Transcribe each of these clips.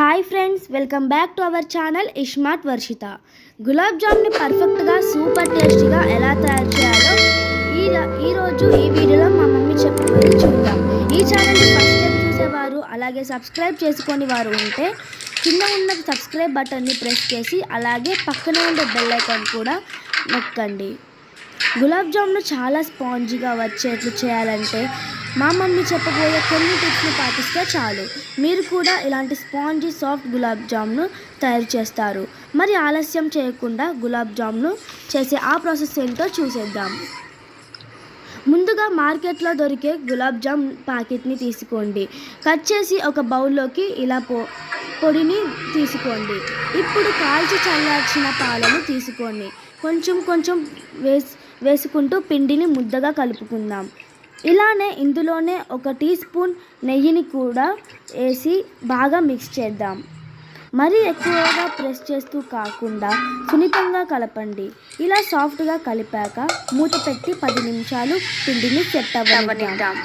Hi friends welcome back to our channel iSmart Varshitha. Gulab జామ్ని పర్ఫెక్ట్గా super టేస్టీగా ఎలా తయారు చేయాలో ఈ ఈరోజు ఈ వీడియోలో మా మమ్మీ చెప్పబోయి చూద్దాం. ఈ ఛానల్ని ఫస్ట్ టైం చూసేవారు అలాగే సబ్స్క్రైబ్ చేసుకొని వారు ఉంటే కింద ఉన్న సబ్స్క్రైబ్ బటన్ని ప్రెస్ చేసి అలాగే పక్కన ఉండే బెల్ ఐకాన్ కూడా నొక్కండి. గులాబ్ జామ్ను చాలా స్పాంజీగా వచ్చేట్లు చేయాలంటే మా మమ్మీ చెప్పబోయే కొన్ని టిప్స్ని పాటిస్తే చాలు. మీరు కూడా ఇలాంటి స్పాంజీ సాఫ్ట్ గులాబ్ జామ్ను తయారు చేస్తారు. మరి ఆలస్యం చేయకుండా గులాబ్ జామ్ను చేసే ఆ ప్రాసెస్ ఏంటో చూసేద్దాం. ముందుగా మార్కెట్లో దొరికే గులాబ్ జామ్ ప్యాకెట్ని తీసుకోండి. కట్ చేసి ఒక బౌల్లోకి ఇలా పో పొడిని తీసుకోండి. ఇప్పుడు కాల్చి చల్లార్చిన పాలను తీసుకోండి. కొంచెం కొంచెం వేసి వేసుకుంటూ పిండిని ముద్దగా కలుపుకుందాం. ఇలానే ఇందులోనే ఒక టీ స్పూన్ నెయ్యిని కూడా వేసి బాగా మిక్స్ చేద్దాం. మరీ ఎక్కువగా ప్రెస్ చేస్తూ కాకుండా సున్నితంగా కలపండి. ఇలా సాఫ్ట్గా కలిపాక మూత పెట్టి పది నిమిషాలు పిండిని సెట్ అవ్వనిద్దాం.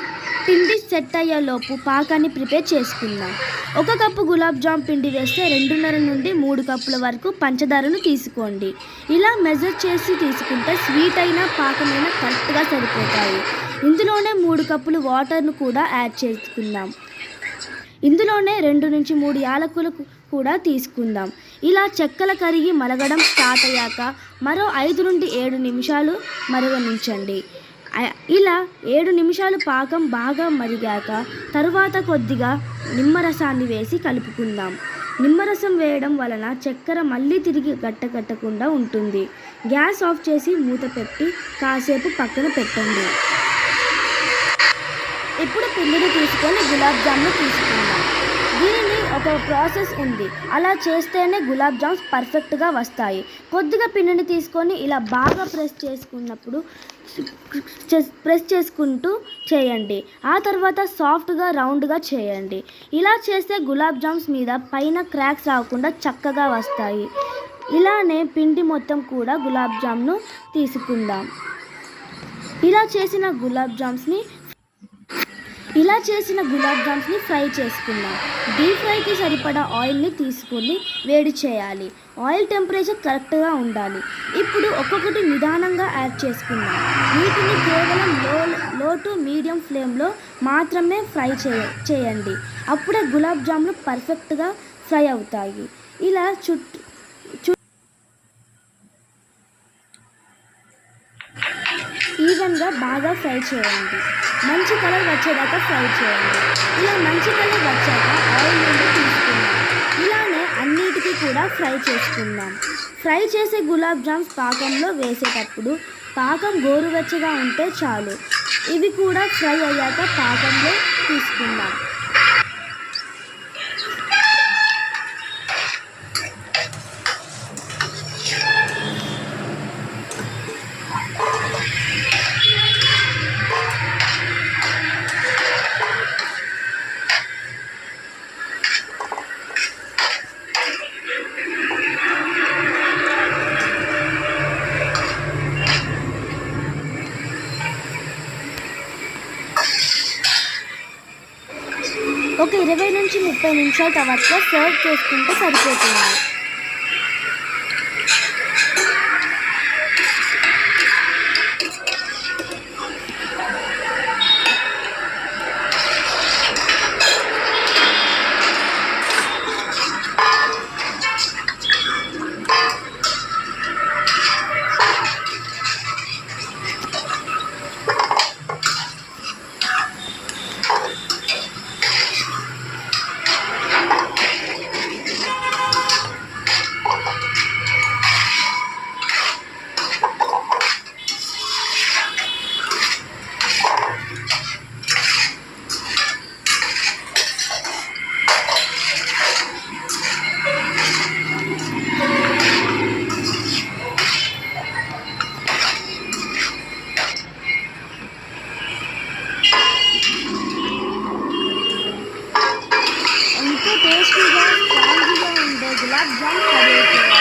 పిండి సెట్ అయ్యేలోపు పాకాన్ని ప్రిపేర్ చేసుకుందాం. ఒక కప్పు గులాబ్ జామ్ పిండి వేస్తే రెండున్నర నుండి మూడు కప్పుల వరకు పంచదారను తీసుకోండి. ఇలా మెజర్ చేసి తీసుకుంటే స్వీట్ అయినా పాకమైనా కరెక్ట్గా సరిపోతాయి. ఇందులోనే మూడు కప్పులు వాటర్ను కూడా యాడ్ చేసుకుందాం. ఇందులోనే రెండు నుంచి మూడు యాలకులు కూడా తీసుకుందాం. ఇలా చెక్కల కరిగి మలగడం స్టార్ట్ అయ్యాక మరో ఐదు నుండి ఏడు నిమిషాలు మరగనించండి. ఇలా ఏడు నిమిషాలు పాకం బాగా మరిగాక తరువాత కొద్దిగా నిమ్మరసాన్ని వేసి కలుపుకుందాం. నిమ్మరసం వేయడం వలన చక్కెర మళ్ళీ తిరిగి గట్టగట్టకుండా ఉంటుంది. గ్యాస్ ఆఫ్ చేసి మూత పెట్టి కాసేపు పక్కన పెట్టండి. ఇప్పుడు పిండిని తీసుకొని గులాబ్ జామ్ను తీసుకుందాం. దీనిని ఒక ప్రాసెస్ ఉంది. అలా చేస్తేనే గులాబ్ జామ్స్ పర్ఫెక్ట్గా వస్తాయి. కొద్దిగా పిండిని తీసుకొని ఇలా బాగా ప్రెస్ చేసుకున్నప్పుడు ప్రెస్ చేసుకుంటూ చేయండి. ఆ తర్వాత సాఫ్ట్గా రౌండ్గా చేయండి. ఇలా చేస్తే గులాబ్ జామ్స్ మీద పైన క్రాక్స్ రాకుండా చక్కగా వస్తాయి. ఇలానే పిండి మొత్తం కూడా గులాబ్ జామ్ను తీసుకుందాం. ఇలా చేసిన గులాబ్ జామ్స్ని ఇలా చేసిన గులాబ్ జామ్స్ని ఫ్రై చేసుకుందాం. డీప్ ఫ్రైకి సరిపడా ఆయిల్ని తీసుకుని వేడి చేయాలి. ఆయిల్ టెంపరేచర్ కరెక్ట్గా ఉండాలి. ఇప్పుడు ఒక్కొక్కటి నిదానంగా యాడ్ చేసుకుందాం. వీటిని కేవలం లో లో టు మీడియం ఫ్లేమ్లో మాత్రమే ఫ్రై చేయ చేయండి. అప్పుడే గులాబ్ జాములు పర్ఫెక్ట్గా ఫ్రై అవుతాయి. ఇలా చుట్టూ బాగా ఫ్రై చేయండి. మంచి కలర్ వచ్చేదాకా ఫ్రై చేయండి. ఇలా మంచి కలర్ వచ్చాక ఆయిల్ నుండి తీసుకుందాం. ఇలానే అన్నిటికీ కూడా ఫ్రై చేసుకుందాం. ఫ్రై చేసే గులాబ్ జామ్స్ పాకంలో వేసేటప్పుడు పాకం గోరువెచ్చగా ఉంటే చాలు. ఇవి కూడా ఫ్రై అయ్యాక పాకంలో తీసుకుందాం. ఒక ఇరవై నుంచి ముప్పై నిమిషాల తర్వాత సర్వ్ చేసుకుంటే సరిపోతుంది. ఎంతో టేస్టీగా స్పాంజీగా